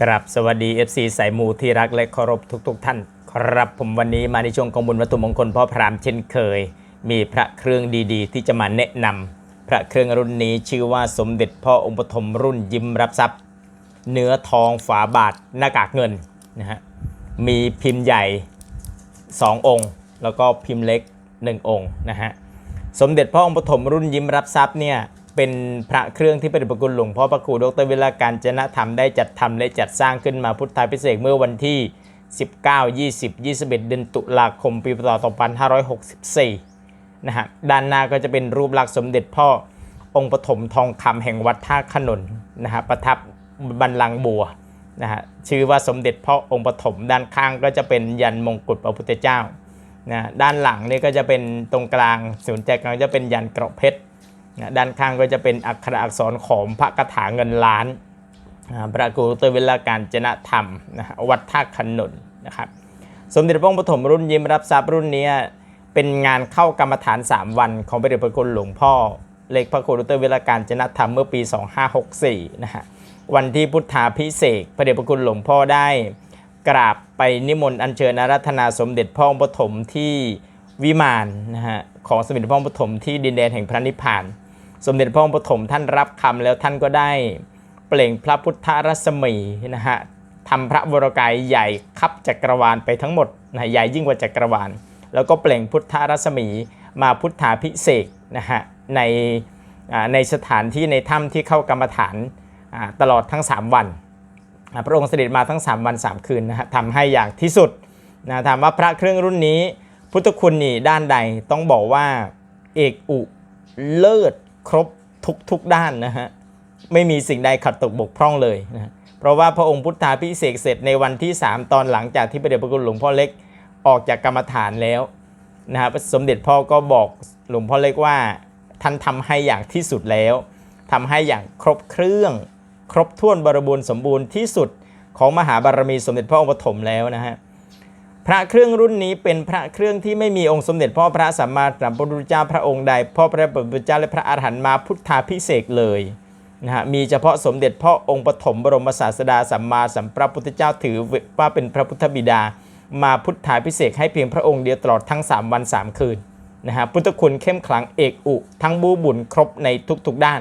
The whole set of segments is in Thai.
กราบสวัสดี FC สายมูที่รักและเคารพทุกๆทท่าน ครับผมวันนี้มาในช่วงกองบุญวัตถุมงคลพ่อพรามเช่นเคย มีพระเครื่องดีๆ ที่จะมาแนะนำพระเครื่องรุ่นนี้ชื่อว่าสมเด็จพ่อองค์ปฐมรุ่นยิ้มรับทรัพย์ เนื้อทองฝาบาทหน้ากากเงินนะฮะมีพิมพ์ใหญ่ 2 องค์ แล้วก็พิมพ์เล็ก 1 องค์นะฮะสมเด็จพ่อองค์ปฐมรุ่นยิ้มรับทรัพย์เนี่ย เป็นพระเครื่องที่เป็นประกุลหลวงพ่อพระครูดรวิลาการจนะธรรมได้จัดทำและจัดสร้างขึ้นมาพุทธาพิเศษเมื่อวันที่ 19 20 21 เดือนตุลาคมปีพศ2564 นะฮะ ด้านหน้าก็จะเป็นรูปลักษณ์สมเด็จพ่อองค์ปฐมทองคำแห่งวัดท่าขนนนะฮะ ประทับบันลังบัวนะฮะ ชื่อว่าสมเด็จพ่อองค์ปฐมด้านข้างก็จะเป็นยันมงกุฎพระพุทธเจ้านะด้านหลังนี่ก็จะเป็นตรงกลางศูนย์ใจกลางจะเป็นยันเกราะเพชร ด้านข้างก็จะเป็นอักขระอักษรของพระคาถาเงินล้านพระครูเตเวลาการจนะธรรมนะวัดท่าขนุนนะครับสมเด็จพระองค์ปฐมรุ่นยิ้มรับทรัพย์รุ่นนี้เป็นงานเข้ากรรมฐาน 3 วันของพระเดชพระคุณหลวงพ่อ เล็กพระครูดรเวลาการจนะธรรมเมื่อปี 2564นะฮะวันที่พุทธาพิเศษกพระเดชพระคุณหลวงพ่อได้ กราบไปนิมนต์อัญเชิญอารัธนาสมเด็จพ่อองค์ปฐมที่วิมานนะฮะของสมเด็จพระองค์ปฐมที่ดินแดนแห่งพระนิพพาน สมเด็จพระองค์ปฐมท่านรับคำแล้วท่านก็ได้เปล่งพระพุทธรัศมีนะฮะทำพระวรกายใหญ่คับจักรวาลไปทั้งหมดนะใหญ่ยิ่งกว่าจักรวาล แล้วก็เปล่งพุทธรัศมีมาพุทธาพิเศษนะฮะในในสถานที่ในถ้ำที่เข้ากรรมฐานตลอดทั้ง 3 วัน พระองค์เสด็จมาทั้ง 3 วัน 3 คืนนะฮะทำให้อย่างที่สุดนะถามว่าพระเครื่องรุ่นนี้ พุทธคุณนี่ด้านใดต้องบอกว่าเอกอุเลิศ ครบทุกทุกด้านนะฮะไม่มีสิ่งใดขัดตกบกพร่องเลยนะเพราะว่าพระองค์พุทธาพิเศษเสร็จในวันที่ 3 ตอนหลังจากที่พระเดชพระคุณหลวงพ่อเล็กออกจากกรรมฐานแล้วนะฮะสมเด็จพ่อก็บอกหลวงพ่อเล็กว่าท่านทำให้อย่างที่สุดแล้วทำให้อย่างครบเครื่อง ครบถ้วนบริบูรณ์สมบูรณ์ที่สุดของมหาบารมีสมเด็จพระองค์ปฐมแล้วนะฮะ พระเครื่องรุ่นนี้เป็นพระเครื่องที่ไม่มีองค์สมเด็จพ่อพระสัมมาสัมพุทธเจ้าพระองค์ใด พ่อพระพุทธเจ้าและพระอาหารหันต์มาพุทธาพิเศษเลยนะฮะมีเฉพาะสมเด็จพ่อองค์ปฐมบรมศาสดาสัมมาสัมพุทธเจ้าถือว่าเป็นพระพุทธบิดา มาพุทธาพิเศษให้เพียงพระองค์เดียวตลอดทั้ง 3 วัน 3 คืนนะฮะพุทธคุณเข้มขลังเอกอุ ทั้งบูบุญครบในทุกๆด้าน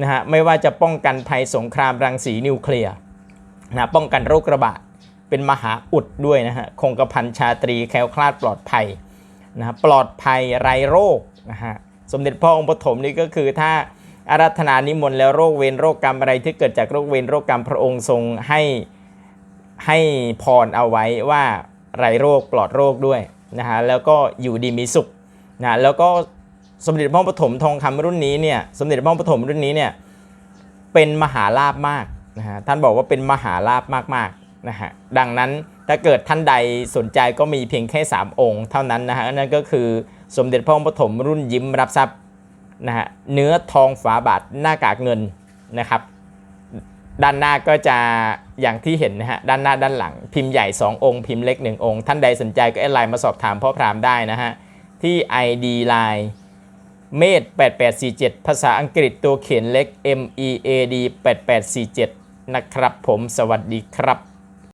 นะฮะไม่ว่าจะป้องกันภัยสงครามรังสีนิวเคลียร์นะป้องกันโรคระบาด เป็นมหาอุดด้วยนะฮะคงกระพันชาตรีแคล้วคลาดปลอดภัยนะฮะปลอดภัยไรโรคนะฮะสมเด็จพ่อองค์ปฐมนี่ก็คือถ้าอารัธนานิมนต์แล้วโรคเวรโรคกรรมอะไรที่เกิดจากโรคเวรโรคกรรมพระองค์ทรงให้ให้พรเอาไว้ว่าไรโรคปลอดโรคด้วยนะฮะแล้วก็อยู่ดีมีสุขนะแล้วก็สมเด็จพระปฐมทองคำรุ่นนี้เนี่ยสมเด็จพระปฐมรุ่นนี้เนี่ยเป็นมหาลาภมากนะฮะท่านบอกว่าเป็นมหาลาภมากๆ นะฮะดังนั้นถ้าเกิดท่านใดสนใจก็มีเพียงแค่ 3 องค์เท่านั้นนะฮะนั่นก็คือสมเด็จพระองค์ปฐมรุ่นยิ้มรับทรัพย์นะฮะเนื้อทองฝาบาทหน้ากากเงินนะครับ ด้านหน้าก็จะอย่างที่เห็นนะฮะด้านหน้าด้านหลัง พิมพ์ใหญ่ 2 องค์ พิมพ์เล็ก 1 องค์ ท่านใดสนใจก็แอดไลน์มาสอบถามพ่อพรามได้นะฮะที่ ID Line เมด8847 ภาษาอังกฤษตัวเขียนเล็ก M E A D 8847 นะครับผมสวัสดีครับ